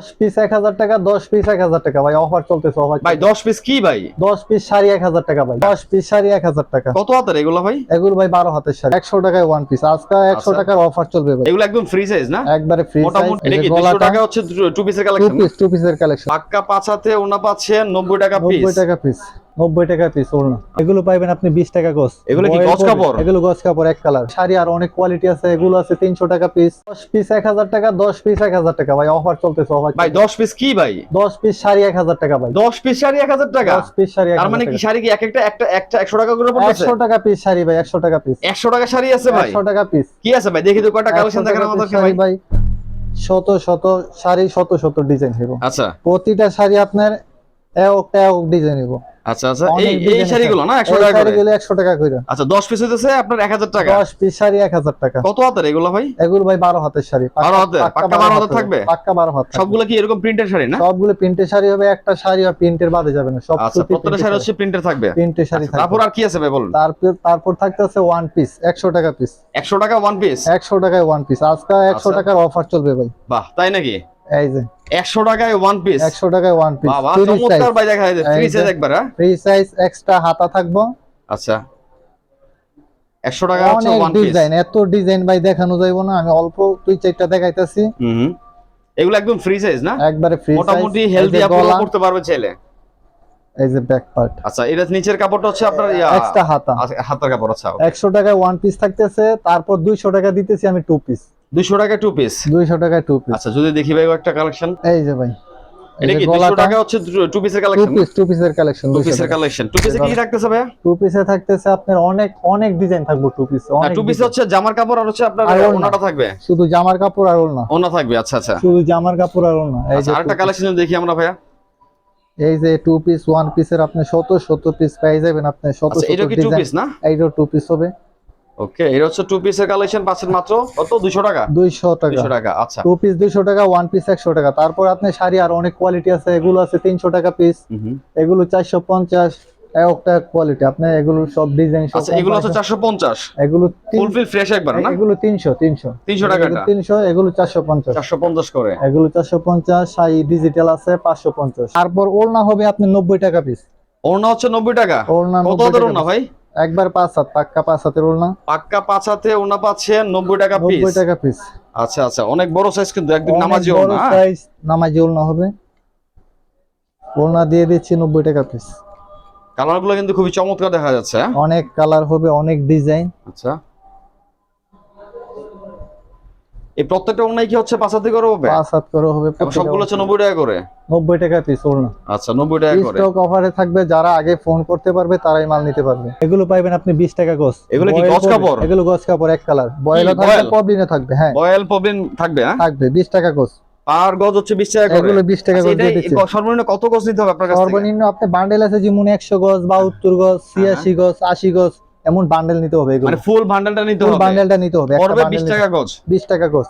দশ পিস এক হাজার টাকা দশ পিস এক হাজার টাকা। ভাই অফার চলতেছে অফার ভাই 10 পিস কি ভাই? দশ পিস শাড়ি এক হাজার টাকা ভাই। দশ পিস শাড়ি এক হাজার টাকা। কত হাতের এগুলো ভাই? এগুলো ভাই বারো হাতের শাড়ি। একশো টাকায় ওয়ান পিস আজকে একশো আচ্ছা। টাকার অফার চলবে ভাই। এগুলো একদম ফ্রি সাইজ না? একবারে ফ্রি মোটামুটি এটা কি 200 টাকা হচ্ছে টু পিসের টু কালেকশন পিস টু পিসের কালেকশন পাক্কা পাঁচ হাতে ওনা পাচ্ছেন 90 টাকা পিস টাকা পিস নব্বই টাকা পিস ওড়না। এগুলো পাইবেন আপনি বিশ টাকা গজ। এগুলো কি গজ কাপড়? এগুলো গজ কাপড় এক কালার শাড়ি আর অনেক কোয়ালিটি আছে এগুলো আছে তিনশো টাকা পিস দশ পিস এক হাজার টাকা দশ পিস এক হাজার টাকা। ভাই অফার চলতেছে অফার ভাই 10 পিস কি ভাই? দশ পিস শাড়ি এক হাজার টাকা ভাই। 10 পিস শাড়ি 1000 টাকা? দশ পিস শাড়ি তার মানে কি শাড়ি কি এক একটা একটা একটা 100 টাকা করে পড়তেছে? একশো টাকা পিস শাড়ি ভাই একশো টাকা পিস 100 টাকা শাড়ি আছে ভাই। একশো টাকা পিস কি আছে ভাই? দেখি তো কয়টা কালেকশন দেখেন আমাদেরকে ভাই। ভাই। শত শত শাড়ি শত শত ডিজাইন হইব। আচ্ছা। প্রতিটা শাড়ি আপনার এক এক ডিজাইন হইব। আচ্ছা আচ্ছা এই এই শাড়িগুলো না 100 টাকা করে? শাড়িগুলো একশো টাকা করে। আচ্ছা 10 পিস হইতেছে আপনার 1000 টাকা। দশ পিস শাড়ি এক হাজার টাকা। কত হাতের এগুলো ভাই? এগুলো ভাই বারো হাতের শাড়ি। পাক্কা- 12 হাতের? পাক্কা 12 হাতের থাকবে? পাক্কা বারো হাত সবগুলো কি এরকম প্রিন্টের শাড়ি না? সবগুলো প্রিন্টের শাড়ি হবে একটা শাড়ি আর প্রিন্টের বাদে যাবে না। সব আচ্ছা প্রত্যেকটা শাড়ি হচ্ছে প্রিন্টের থাকবে। প্রিন্টের শাড়ি আচ্ছা, তারপর আর কি আছে ভাই বলুন? তারপর তারপর থাকতেছে ওয়ান পিস একশো টাকা পিস 100 টাকা ওয়ান পিস একশো টাকায় ওয়ান পিস আজকে একশো আচ্ছা। টাকার অফার চলবে ভাই। বাহ তাই নাকি? এই যে। 100 টাকায় ওয়ান পিস একশো টাকায় ওয়ান পিস বাবা চমৎকার ভাই দেখা যায় ফ্রি সাইজ একবার হ্যাঁ? ফ্রি সাইজ এক্সট্রা হাতা থাকব। আচ্ছা। 100 টাকা হচ্ছে ওয়ান পিস ডিজাইন এত ডিজাইন ভাই দেখানো যাইবো না। আমি অল্প দুই চারটা দেখাইতেছি। হুম। এগুলো একদম ফ্রি সাইজ না? একবারে ফ্রি মোটামুটি হেলদি আপনারা করতে পারবে ছেলে। এই যে ব্যাক পার্ট আচ্ছা এটা নিচের কাপড়টা হচ্ছে আপনার এক্সট্রা হাতা। আচ্ছা, হাতের কাপড় আচ্ছা একশো টাকায় ওয়ান পিস থাকতেছে। তারপর দুইশো টাকা দিতেছি আমি টু পিস 200 টাকা টু পিস দুইশো টাকায় টু পিস আচ্ছা যদি দেখি ভাই একটা কালেকশন এই যে ভাই এটা কি 200 টাকা হচ্ছে টু পিসের টু কালেকশন পিস টু পিসের কালেকশন টু পিসের কালেকশন টু পিসে কি রাখতেছে ভাইয়া? টু পিসে থাকতেছে আপনার অনেক অনেক ডিজাইন থাকবে টু পিস অনেক টু পিসে হচ্ছে জামার কাপড় আর হচ্ছে আপনার ওনাটা থাকবে? শুধু জামার কাপড় আর ওড়না। ওনা থাকবে আচ্ছা আচ্ছা। শুধু জামার কাপড় আর ওড়না। এই আচ্ছা যে আরেকটা কালেকশন দেখি আমরা ভাইয়া। এই যে টু পিস ওয়ান পিসের আপনি শত শত পিস পেয়ে যাবেন আপনি শত আচ্ছা শত এটা কি টু পিস না? এইটাও টু পিস হবে। ওকে এটা হচ্ছে টু পিসের কালেকশন পাচ্ছেন মাত্র? কত? 200 টাকা? দুইশো টাকা। 200 টাকা আচ্ছা। টু পিস দুইশো টাকা ওয়ান পিস একশো টাকা। তারপর আপনি শাড়ি আর অনেক কোয়ালিটি আছে এগুলো আছে তিনশো টাকা পিস। এগুলো চারশো পঞ্চাশ একটা কোয়ালিটি আপনি এগুলো সব ডিজাইন সব আচ্ছা এগুলো হচ্ছে 450 এগুলো তিন- ফুল ফিল ফ্রেশ একবার না? এগুলো তিনশো তিনশো। 300 টাকাটা? তিনশো এগুলো চারশো পঞ্চাশ। 450 করে। এগুলো চারশো পঞ্চাশ শাড়ি ডিজিটাল আছে পাঁচশো পঞ্চাশ। তারপর ওড়না হবে আপনি নব্বই টাকা পিস ওড়না হচ্ছে 90 টাকা? ওড়না কত 90 ওড়না ভাই? একবার পাঁচ হাত পাক্কা পাঁচ হাতের ওড়না। পাক্কা পাঁচ হাতে ওড়না পাচ্ছেন 90 টাকা পিস নব্বই টাকা পিস আচ্ছা আচ্ছা অনেক বড় সাইজ কিন্তু একদম নামাজি ওড়না হ্যাঁ? সাইজ নামাজি ওড়না হবে। ওড়না দিয়ে দিচ্ছি নব্বই টাকা পিস কালারগুলো কিন্তু খুবই চমৎকার দেখা যাচ্ছে হ্যাঁ? অনেক কালার হবে অনেক ডিজাইন আচ্ছা। এই প্রত্যেকটা ওড়নাই কি হচ্ছে পাঁচ হাতে করে হবে পাঁচ হাত করে হবে সবগুলো হচ্ছে 90 টাকা করে? নব্বই টাকা পিস ওড়না। আচ্ছা 90 টাকা করে। স্টক অফারে থাকবে যারা আগে ফোন করতে পারবে তারাই মাল নিতে পারবে। এগুলো পাইবেন আপনি বিশ টাকা গজ। এগুলো কি গজ কাপড়? এগুলো গজ কাপড় এক কালার বয়েলও থাকবে? পবলিনে থাকবে হ্যাঁ। বয়েল পবিন থাকবে হ্যাঁ? থাকবে বিশ টাকা গজ। আর গজ হচ্ছে 20 টাকা করে। এগুলো বিশ টাকা করে এটা দিয়ে দিচ্ছি। সর্বনিম্ন কত গজ নিতে হবে আপনার কাছ সর্বনিম্ন আপনি বান্ডেল আছে যেমন একশো গজ বাহাত্তর গজ ছিয়াশি গজ আশি গজ এমন বান্ডেল নিতে হবে মানে ফুল বান্ডেলটা নিতে হবে? বান্ডেলটা নিতে হবে বিশ 20 টাকা গজ বিশ টাকা গজ